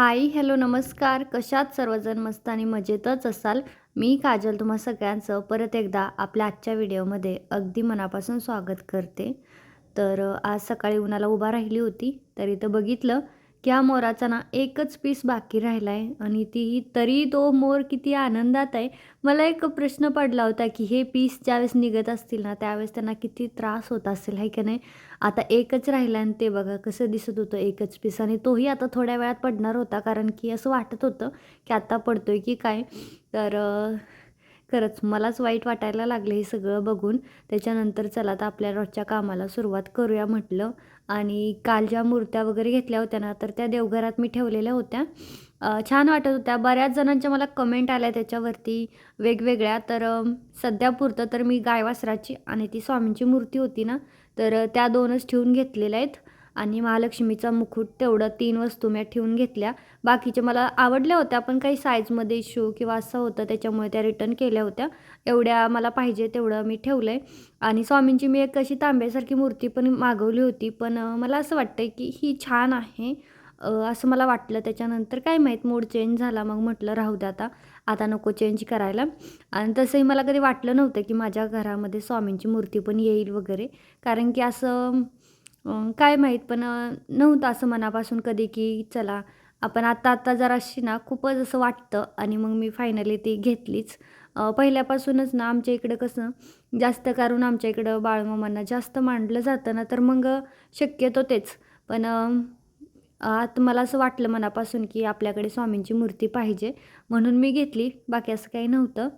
Hi hello नमस्कार. कशात सर्वजण मस्त आणि मजेतच असाल? मी काजल तुम्हा सगळ्यांचं परत एकदा आपल्या आजच्या व्हिडिओमध्ये अगदी मनापासून स्वागत करते. तर आज सकाळी उन्हाला उभा राहिली होती तर इथं बघितलं की मोराचा ना एकच पीस बाकी राहिला आहे आणि ती तरी तो मोर किती आनंदात आहे. मला एक प्रश्न पडला होता की हे पीस ज्यावेळेस निघत असतील ना त्यावेळेस त्यांना किती त्रास होत असेल आहे की नाही? आता एकच राहिलं आणि ते बघा कसं दिसत होतं एकच पीस. आणि तोही आता थोड्या वेळात पडणार होता कारण की असं वाटत होतं की आता पडतोय की काय? तर खरंच मलाच वाईट वाटायला लागलं हे सगळं बघून. त्याच्यानंतर चला आता आपल्या रोजच्या कामाला सुरुवात करूया म्हटलं. आणि काल ज्या मूर्त्या वगैरे घेतल्या होत्या ना तर त्या देवघरात मी ठेवलेल्या होत्या. छान वाटत होत्या. बऱ्याच जणांच्या मला कमेंट आल्या त्याच्यावरती वेगवेगळ्या. तर सध्या पुरतं तर मी गायवासराची आणि ती स्वामींची मूर्ती होती ना तर त्या दोनच ठेवून घेतलेल्या आहेत. आणि महालक्ष्मीचा मुकुट तेवढं तीन वस्तू मी ठेवून घेतल्या. बाकीच्या मला आवडल्या होत्या पण काही साईजमध्ये इश्यू किंवा असं होतं त्याच्यामुळे त्या रिटर्न केल्या होत्या. एवढ्या मला पाहिजे तेवढं मी ठेवलं आहे आणि स्वामींची मी एक अशी तांब्यासारखी मूर्ती पण मागवली होती पण मला असं वाटतं की ही छान आहे. असं मला वाटलं. त्याच्यानंतर काय माहीत मूड चेंज झाला. मग म्हटलं राहू द्या आता. आता नको चेंज करायला. आणि तसंही मला कधी वाटलं नव्हतं की माझ्या घरामध्ये स्वामींची मूर्ती पण येईल वगैरे. कारण की असं काय माहीत पण नव्हतं असं मनापासून कधी की चला आपण आत्ता आत्ता जराशी ना खूपच असं वाटतं आणि मग मी फायनली ती घेतलीच. पहिल्यापासूनच ना आमच्या इकडं कसं जास्त करून आमच्या इकडं बाळमामांना जास्त मांडलं जातं ना तर मग शक्यतो तेच. पण आत आता मला असं वाटलं मनापासून की आपल्याकडे स्वामींची मूर्ती पाहिजे म्हणून मी घेतली. बाकी असं काही नव्हतं.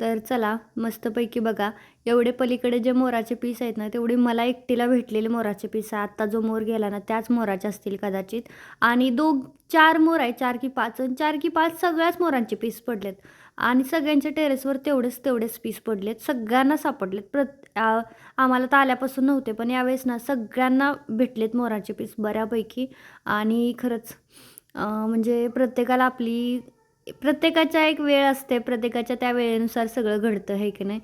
तर चला मस्तपैकी बघा. एवढे पलीकडे जे मोराचे पीस आहेत ना तेवढे मला एकटीला भेटलेले मोराचे पीस आहे आत्ता जो मोर गेला ना त्याच मोराचे असतील कदाचित. आणि दो चार मोर आहे चार की पाच. आणि चार की पाच सगळ्याच मोरांचे पीस पडलेत. आणि सगळ्यांच्या टेरेसवर तेवढेच तेवढेच पीस पडलेत. सगळ्यांना सापडलेत. प्रत आम्हाला तर आल्यापासून नव्हते पण यावेळेस ना सगळ्यांना भेटलेत मोराचे पीस बऱ्यापैकी. आणि खरंच म्हणजे प्रत्येकाला आपली प्रत्येकाच्या एक वेळ असते प्रत्येकाच्या त्या वेळेनुसार सगळं घडतं हे की नाही?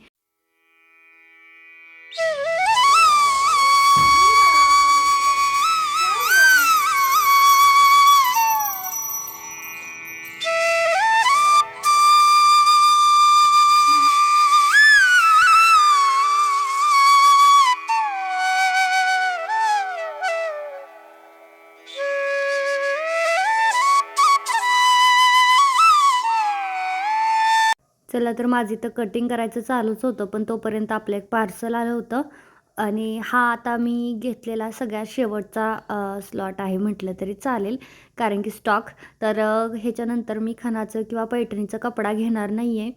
चला तर माझी तर कटिंग करायचं चालूच होतं पण तोपर्यंत आपलं एक पार्सल आलं होतं. आणि हा आता मी घेतलेला सगळ्यात शेवटचा स्लॉट आहे म्हटलं तरी चालेल. कारण की स्टॉक तर ह्याच्यानंतर मी खणाचं किंवा पैठणीचा कपडा घेणार नाही आहे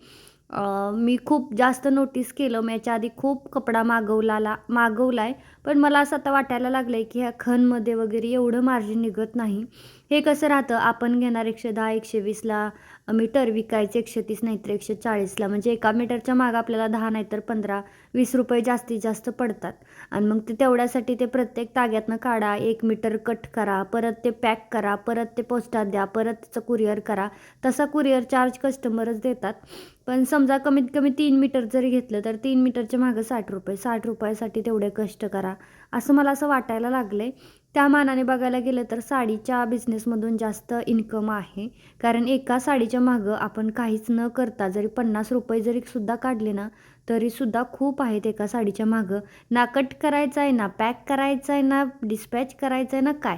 मी खूप जास्त नोटीस केलं. मी याच्या आधी खूप कपडा मागवलाला मागवला आहे पण मला असं आता वाटायला लागलं आहे की ह्या खणमध्ये वगैरे एवढं मार्जिन निघत नाही. हे कसं राहतं? आपण घेणार एकशे दहा एकशे वीसला मीटर विकायचे एकशे तीस नाहीतर एकशे चाळीसला म्हणजे एका मीटरच्या मागं आपल्याला दहा नाहीतर पंधरा वीस रुपये जास्तीत जास्त पडतात. आणि मग ते तेवढ्यासाठी ते प्रत्येक ताग्यातनं काढा एक मीटर कट करा परत ते पॅक करा परत ते पोस्टात द्या परत त्याचं कुरिअर करा. तसा कुरिअर चार्ज कस्टमरच देतात. पण समजा कमीत कमी तीन मीटर जरी घेतलं तर तीन मीटरच्या मागं साठ रुपये साठ रुपयासाठी तेवढे कष्ट करा. असं मला असं वाटायला लागलं आहे त्या मानाने बघायला गेलं तर साडीच्या बिझनेसमधून जास्त इन्कम आहे. कारण एका साडीच्या मागं आपण काहीच न करता जरी पन्नास रुपये जरी सुद्धा काढले ना तरीसुद्धा खूप आहेत एका साडीच्या मागं. ना कट करायचं आहे ना पॅक करायचं आहे ना डिस्पॅच करायचं आहे ना काय?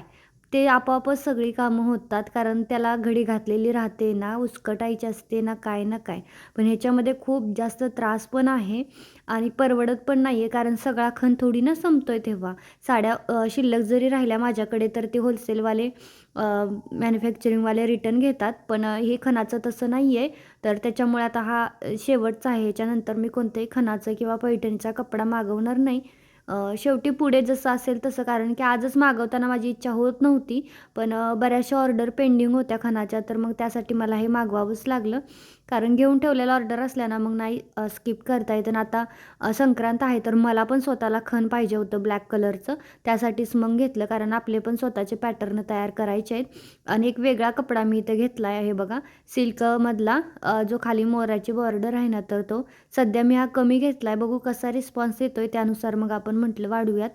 ते आपोआपच सगळी कामं होतात कारण त्याला घडी घातलेली राहते ना उचकटायची असते ना काय ना काय. पण ह्याच्यामध्ये खूप जास्त त्रास पण आहे आणि परवडत पण नाही आहे कारण सगळा खण थोडी ना संपतो आहे तेव्हा. साड्या शिल्लक जरी राहिल्या माझ्याकडे तर ते होलसेलवाले मॅन्युफॅक्चरिंगवाले रिटर्न घेतात. पण हे खणाचं तसं नाही आहे तर त्याच्यामुळे आता हा शेवटचा आहे. ह्याच्यानंतर मी कोणतंही खणाचं किंवा पैठणीचा कपडा मागवणार नाही. शेवटी पुढे जसं असेल तसं. कारण की आजच मागवताना माझी इच्छा होत नव्हती. पण बऱ्याचशा ऑर्डर पेंडिंग होत्या खानाच्या तर मग त्यासाठी मला हे मागवावंच लागलं. कारण घेऊन ठेवलेला ऑर्डर असल्यानं मग नाही स्किप करता येतं. आणि आता संक्रांत आहे तर मला पण स्वतःला खण पाहिजे होतं ब्लॅक कलरचं त्यासाठीच मग घेतलं कारण आपले पण स्वतःचे पॅटर्न तयार करायचे आहेत. आणि एक वेगळा कपडा मी इथं घेतला आहे बघा. सिल्कमधला जो खाली मोराची बॉर्डर आहे ना तर तो. सध्या मी हा कमी घेतला आहे बघू कसा रिस्पॉन्स येतोय त्यानुसार मग आपण म्हटलं वाढूयात.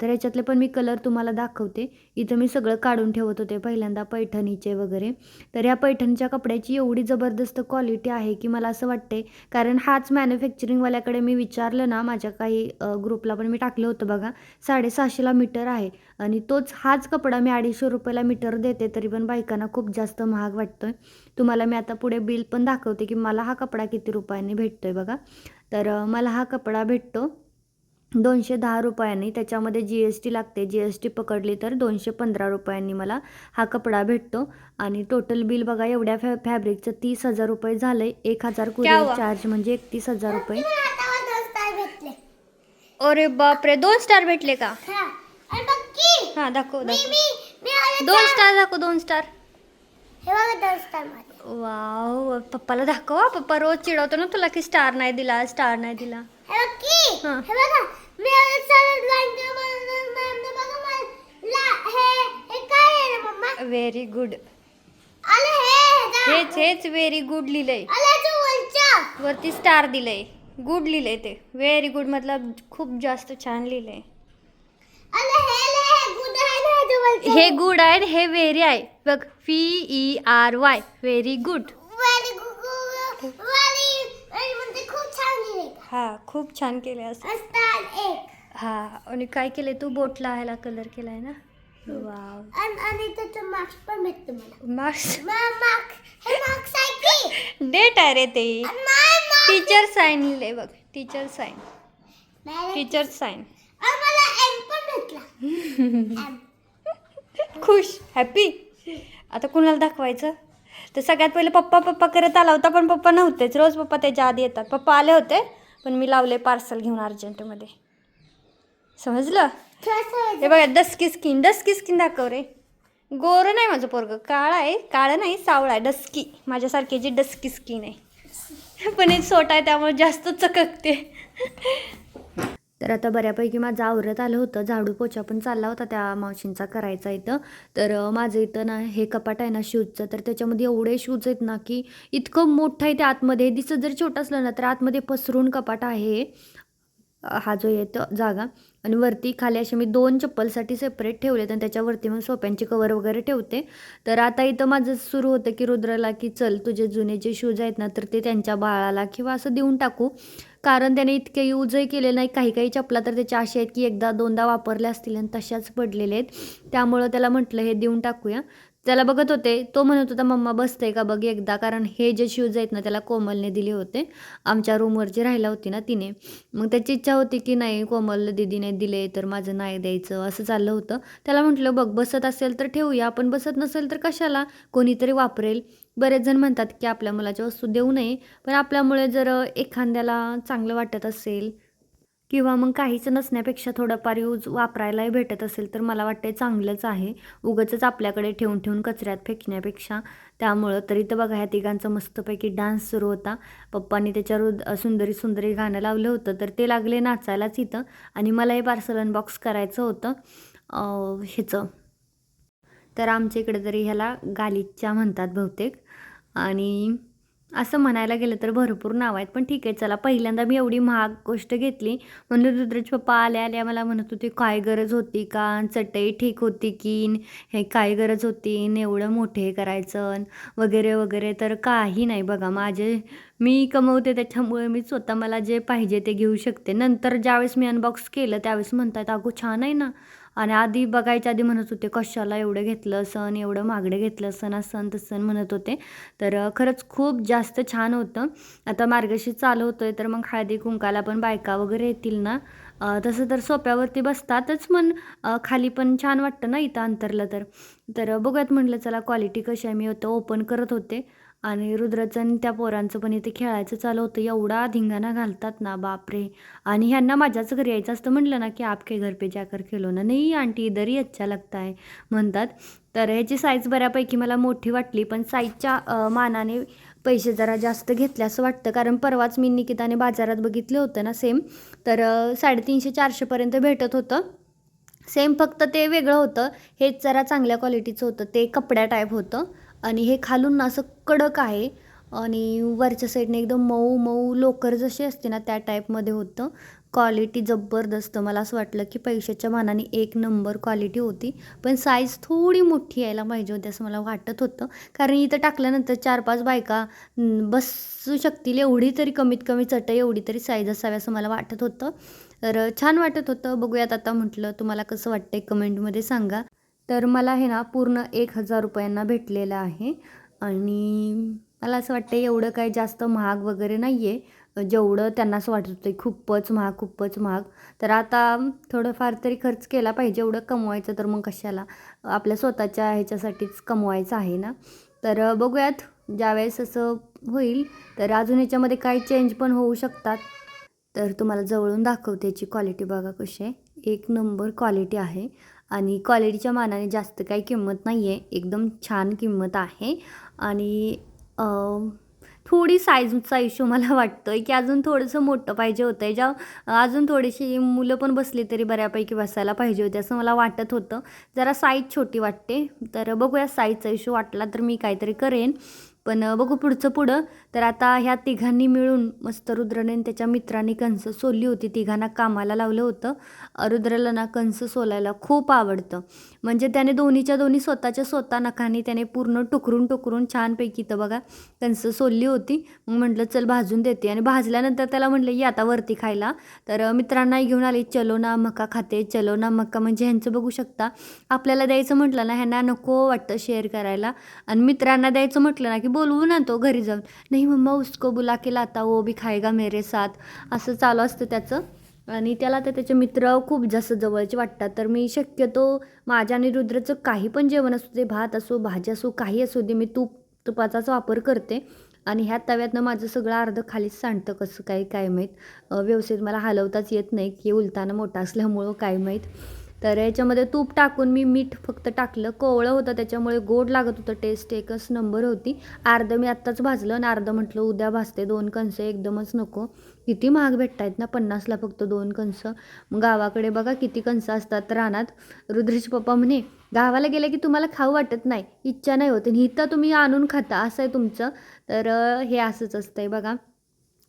तर ह्याच्यातले पण मी कलर तुम्हाला दाखवते. इथं मी सगळं काढून ठेवत होते पहिल्यांदा पैठणीचे वगैरे. तर ह्या पैठणीच्या कपड्याची एवढी जबरदस्त क्वालिटी क्वालिटी आहे की मला असं वाटते कारण हाच मॅन्युफॅक्चरिंगवाल्याकडे मी विचारलं ना माझ्या काही ग्रुपला पण मी टाकलं होतं बघा. साडेसहाशेला मीटर आहे. आणि तोच हाच कपडा मी अडीचशे रुपयाला मीटर देते तरी पण बायकांना खूप जास्त महाग वाटतोय. तुम्हाला मी आता पुढे बिल पण दाखवते की मला हा कपडा किती रुपयांनी भेटतोय बघा. तर मला हा कपडा भेटतो. दोनशे दहा रुपयांनी त्याच्यामध्ये जी एस टी लागते. जी एस टी पकडली तर दोनशे पंधरा रुपयांनी मला हा कपडा भेटतो. आणि टोटल बिल बघा एवढ्या फॅ फॅब्रिकचं तीस हजार रुपये झालंय. एक हजार कुरिअर? चार्ज म्हणजे एकतीस हजार रुपये. अरे बापरे दोन स्टार भेटले का? हा. हां दाखव दाखव. मी मी आले दोन स्टार दाखव दोन स्टार हे बघा दोन स्टार मारले वाव पप्पाला दाखव. पप्पा रोज चिडवतो ना तुला की स्टार नाही दिला स्टार नाही दिला. हे व्हेरी गुड. हेच हेच व्हेरी गुड लिहिलंय. वरती स्टार दिलंय. गुड लिहिलंय ते. व्हेरी गुड मतलब खूप जास्त छान लिहिलंय. हे ले हे गुड आहे हे हे व्हेरी आहे. बघ P E R Y very good हा खूप छान केले असं. हा आणि काय केलंय? तू बोटला ह्याला कलर केलाय ना? वाव आणि डेट आहे रे ते. टीचर साईन लिहिले बघ. टीचर साईन टीचर साईन खुश. हॅपी आता कुणाला दाखवायचं? तर सगळ्यात पहिले पप्पा पप्पा करत आला होता पण पप्पा नव्हतेच. रोज पप्पा त्याच्या आधी येतात. पप्पा आले होते पण मी लावले पार्सल घेऊन अर्जंटमध्ये. समजलं? हे बघा डस्की स्किन डस्की स्किन दाखव रे. गोरं नाही माझं पोरगं. काळा आहे काळं नाही सावळा आहे. डस्की माझ्यासारखी जी डस्की स्किन आहे. पण एक सोटा आहे त्यामुळे जास्त चककते. तर आता बऱ्यापैकी माझं आवरत आलं होतं. झाडू पोछा पण चालला होता त्या मावशींचा करायचा इथं. तर माझं इथं ना हे कपाट आहे ना शूजचं तर त्याच्यामध्ये एवढे शूज आहेत ना की इतकं मोठं आहे ते आतमध्ये. दिसत जर छोटं असलं ना तर आतमध्ये पसरून कपाट आहे. हे. हा जो येतो जागा. आणि वरती खाली असे मी दोन चप्पलसाठी सेपरेट ठेवलेत आणि त्याच्यावरती मग सोप्यांची कवर वगैरे ठेवते. तर आता इथं माझं सुरू होतं की रुद्रला की चल तुझे जुने जे शूज आहेत ना तर ते त्यांच्या बाळाला किंवा असं देऊन टाकू. कारण त्याने इतके यूजही केले नाही काही काही चपला तर त्याच्या अशा आहेत की एकदा दोनदा वापरल्या असतील आणि तशाच पडलेले आहेत. त्यामुळं त्याला म्हटलं हे देऊन टाकूया. त्याला बघत होते. तो म्हणत होता मम्मा बसते का बघ एकदा? कारण हे जे शूज आहेत ना त्याला कोमलने दिले होते. आमच्या रूमवर जी राहिला होती ना तिने. मग त्याची इच्छा होती की नाही कोमल दीदीने दिले तर माझं नाही द्यायचं. असं चाललं होतं. त्याला म्हटलं बघ बसत असेल तर ठेवूया आपण बसत नसेल तर कशाला? कोणीतरी वापरेल. बरेच जण म्हणतात की आपल्या मुलाच्या वस्तू देऊ नये पण आपल्यामुळे जर एखाद्याला चांगलं वाटत असेल किंवा मग काहीच नसण्यापेक्षा थोडंफार यूज वापरायलाही भेटत असेल तर मला वाटते चांगलंच आहे. उगाचच आपल्याकडे ठेवून ठेवून कचऱ्यात फेकण्यापेक्षा. त्यामुळं तरी तर बघा ह्या तिघांचा मस्तपैकी डान्स सुरू होता. पप्पांनी त्याच्यावर सुंदरी सुंदरी गाणं लावलं होतं तर ते लागले नाचायलाच इथं. आणि मला हे पार्सल अनबॉक्स करायचं होतं. ह्याचं. तर आमच्या इकडे तरी ह्याला गालिच्या म्हणतात बहुतेक. आणि असं म्हणायला गेलं तर भरपूर नाव आहेत. पण ठीक आहे चला. पहिल्यांदा मी एवढी महाग गोष्ट घेतली. म्हणून रुद्रज पप्पा आल्या आल्या. मला म्हणत होते काय गरज होती का? चटई ठीक होती की? हे काय गरज होती? न एवढं मोठे हे करायचं वगैरे वगैरे. तर काही नाही बघा. माझे मी कमवते त्याच्यामुळे मी स्वतः मला जे पाहिजे ते घेऊ शकते. नंतर ज्यावेळेस मी अनबॉक्स केलं त्यावेळेस म्हणतात अगो छान आहे ना. आणि आधी बघायच्या आधी म्हणत होते कशाला एवढं घेतलं सण एवढं मागडे घेतलं सण असं तसं म्हणत होते. तर खरंच खूप जास्त छान होतं. आता मार्गशी चालू होतं आहे तर मग हळदी कुंकाला पण बायका वगैरे येतील ना? तसं तर सोप्यावरती बसतातच पण खाली पण छान वाटतं ना इथं अंतरलं तर. तर बघूयात म्हटलं चला क्वालिटी कशी आहे? मी होतं ओपन करत होते. आणि रुद्राचं आणि त्या पोरांचं पण इथे खेळायचं चालू होतं. एवढा धिंगाणा घालतात ना बापरे. आणि ह्यांना माझ्याच घरी यायचं असतं म्हटलं ना की आपके घर पे जाकर खेलो ना. नाही आंटी इधरही अच्छा लगता आहे म्हणतात. तर ह्याची साईज बऱ्यापैकी मला मोठी वाटली पण साईजच्या मानाने पैसे जरा जास्त घेतले असं वाटतं. कारण परवाच मी निकिताने बाजारात बघितलं होतं ना सेम तर साडेतीनशे चारशेपर्यंत भेटत होतं. सेम फक्त ते वेगळं होतं. हेच जरा चांगल्या क्वालिटीचं होतं. ते कपड्या टाईप होतं. आणि हे खालून असं कडक आहे. आणि वरच्या साईडने एकदम मऊ मऊ लोकर जशी असते ना त्या टाईपमध्ये होतं. क्वालिटी जबरदस्त. मला असं वाटलं की पैशाच्या मानाने एक नंबर क्वालिटी होती. पण साईज थोडी मोठी यायला पाहिजे होती असं मला वाटत होतं. कारण इथं टाकल्यानंतर चार पाच बायका बसू शकतील. एवढी तरी कमीत कमी चटई एवढी तरी साईज असावी असं मला वाटत होतं. तर छान वाटत होतं. बघूयात आता म्हटलं तुम्हाला कसं वाटतंय कमेंटमध्ये सांगा. तर मला हे ना पूर्ण एक हजार रुपयांना भेटलेलं आहे. आणि मला असं वाटतं एवढं काही जास्त महाग वगैरे नाही आहे जेवढं त्यांना असं वाटत होतं खूपच महाग खूपच महाग. तर आता थोडंफार तरी खर्च केला पाहिजे एवढं कमवायचं तर मग कशाला? आपल्या स्वतःच्या ह्याच्यासाठीच कमवायचं आहे ना. तर बघूयात ज्यावेळेस असं होईल तर अजून ह्याच्यामध्ये काही चेंज पण होऊ शकतात. तर तुम्हाला जवळून दाखवते याची क्वालिटी बघा कशी आहे. एक नंबर क्वालिटी आहे. आणि क्वालिटीच्या मानाने जास्त काही किंमत नाही आहे एकदम छान किंमत आहे. आणि थोडी साईजचा इश्यू मला वाटतो आहे की अजून थोडंसं मोठं पाहिजे होतं आहे ज्या अजून थोडीशी मुलं पण बसली तरी बऱ्यापैकी बसायला पाहिजे होते असं मला वाटत होतं. जरा साईज छोटी वाटते. तर बघूया साईजचा इश्यू वाटला तर मी काहीतरी करेन. पण बघू पुढचं पुढं. तर आता ह्या तिघांनी मिळून मस्त रुद्रने त्याच्या मित्रांनी कंस सोलली होती. तिघांना कामाला लावलं होतं. रुद्रला ना कंस सोलायला खूप आवडतं. म्हणजे त्याने दोन्हीच्या दोन्ही स्वतःच्या स्वतः नखाने त्याने पूर्ण टुकरून टुकरून छानपैकी तर बघा कंस सोलली होती. मग म्हटलं चल भाजून देते. आणि भाजल्यानंतर त्याला म्हटलं ये आता वरती खायला. तर मित्रांनाही घेऊन आली चलो ना मका खाते चलो ना मका. म्हणजे ह्यांचं बघू शकता आपल्याला द्यायचं म्हटलं ना ह्यांना नको वाटतं शेअर करायला. आणि मित्रांना द्यायचं म्हटलं ना की बोलवू ना तो घरी जाऊन. नाही मम्मा उसको बुला के लाता वो भी खायगा मेरे साथ. असं चालू असतं त्याचं. आणि त्याला तर त्याचे मित्र खूप जास्त जवळचे वाटतात. तर मी शक्यतो माझ्या आणि रुद्रचं काही पण जेवण असू दे भात असो भाजी असो काही असू दे मी तूप तुपाचाच वापर करते. आणि ह्या तव्यातनं माझं सगळं अर्ध खालीच सांडतं कसं काय काय माहीत. व्यवस्थित मला हलवताच येत नाही. की उलताना मोठा असल्यामुळं काय माहीत. तर याच्यामध्ये तूप टाकून मी मीठ फक्त टाकलं. कोवळं होतं त्याच्यामुळे गोड लागत होतं. टेस्ट एकच नंबर होती. अर्धं मी आत्ताच भाजलं आणि अर्धं म्हटलं उद्या भाजते. दोन कणसं एकदमच नको. किती महाग भेटत आहेत ना पन्नासला फक्त दोन कणसं. गावाकडे बघा किती कणसं असतात रानात. रुद्रेश पप्पा म्हणे गावाला गेलं की तुम्हाला खाऊ वाटत नाही. इच्छा नाही होते. आणि इथं तुम्ही आणून खाता. असं आहे तुमचं. तर हे असंच असतं आहे बघा.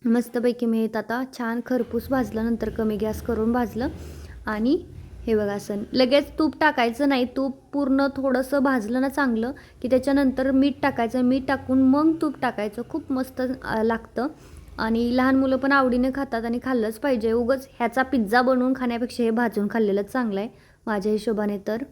मस्तपैकी मी येत आता छान खरपूस भाजलं नंतर कमी गॅस करून भाजलं. आणि हे बघा असं लगेच तूप टाकायचं नाही तूप पूर्ण थोडंसं भाजलं ना चांगलं की त्याच्यानंतर मीठ टाकायचं. मीठ टाकून मग तूप टाकायचं. खूप मस्त लागतं. आणि लहान मुलं पण आवडीने खातात आणि खाल्लंच पाहिजे. उगंच ह्याचा पिझ्झा बनवून खाण्यापेक्षा हे भाजून खाल्लेलंच चांगलं आहे माझ्या हिशोबाने तर.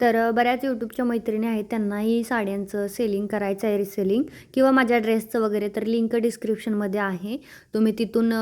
तर बऱ्याच यूट्यूबच्या मैत्रिणी आहेत त्यांनाही साड्यांचं सेलिंग करायचं आहे रिसेलिंग. किंवा माझ्या ड्रेसचं वगैरे तर लिंक डिस्क्रिप्शनमध्ये आहे. तुम्ही तिथून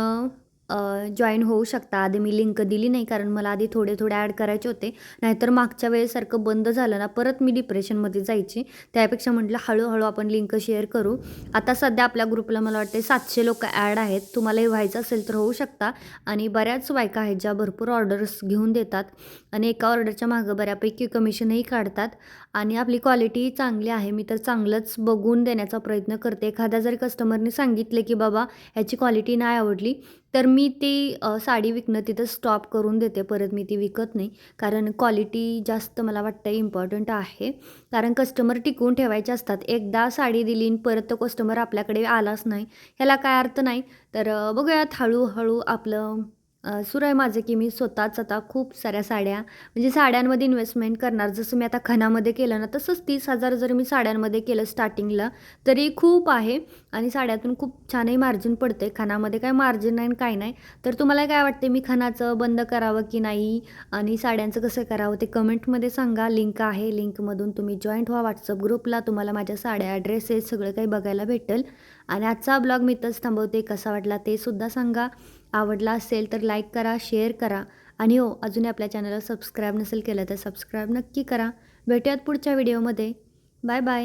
जॉईन होऊ शकता. आधी मी लिंक दिली नाही कारण मला आधी थोडे थोडे ॲड करायचे होते. नाहीतर मागच्या वेळेसारखं बंद झालं ना परत मी डिप्रेशनमध्ये जायची. त्यापेक्षा म्हटलं हळूहळू आपण लिंक शेअर करू. आता सध्या आपल्या ग्रुपला मला वाटते सातशे लोक ॲड आहेत. तुम्हाला हे व्हायचं असेल तर होऊ शकता. आणि बऱ्याच बायका आहेत ज्या भरपूर ऑर्डर्स घेऊन देतात. आणि एका ऑर्डरच्या मागं बऱ्यापैकी कमिशनही काढतात. आणि आपली क्वालिटी चांगली आहे. मी तर चांगलंच बघून देण्याचा प्रयत्न करते. एखाद्या जर कस्टमरने सांगितले की बाबा ह्याची क्वालिटी नाही आवडली तर मी ती साडी विकणं तिथं स्टॉप करून देते. परत मी ती विकत नाही. कारण क्वालिटी जास्त मला वाटतं इम्पॉर्टंट आहे. कारण कस्टमर टिकवून ठेवायचे असतात. एकदा साडी दिली आणि परत तो कस्टमर आपल्याकडे आलाच नाही. ह्याला काय अर्थ नाही. तर बघूयात हळूहळू आपलं सुरू आहे माझं की मी स्वतःच आता खूप साऱ्या साड्या म्हणजे साड्यांमध्ये इन्व्हेस्टमेंट करणार. जसं मी आता खणामध्ये केलं ना तसंच तीस हजार जर मी साड्यांमध्ये केलं स्टार्टिंगला तरी खूप आहे. आणि साड्यातून खूप छानही मार्जिन पडते खणामध्ये काय मार्जिन नाही आणि काय नाही. तर तुम्हाला काय वाटते मी खणाचं बंद करावं की नाही? आणि साड्यांचं कसं करावं ते कमेंटमध्ये सांगा. लिंक आहे. लिंकमधून तुम्ही जॉईंट व्हा. व्हॉट्सअप ग्रुपला तुम्हाला माझ्या साड्या ड्रेसेस सगळं काही बघायला भेटेल. आणि आजचा ब्लॉग मी इथंच थांबवते. कसा वाटला ते सुद्धा सांगा. आवडला असेल तर लाईक करा शेअर करा. आणि हो अजूनही आपल्या चॅनलला सबस्क्राईब नसेल केलं तर सबस्क्राईब नक्की करा. भेटूयात पुढच्या व्हिडिओमध्ये बाय बाय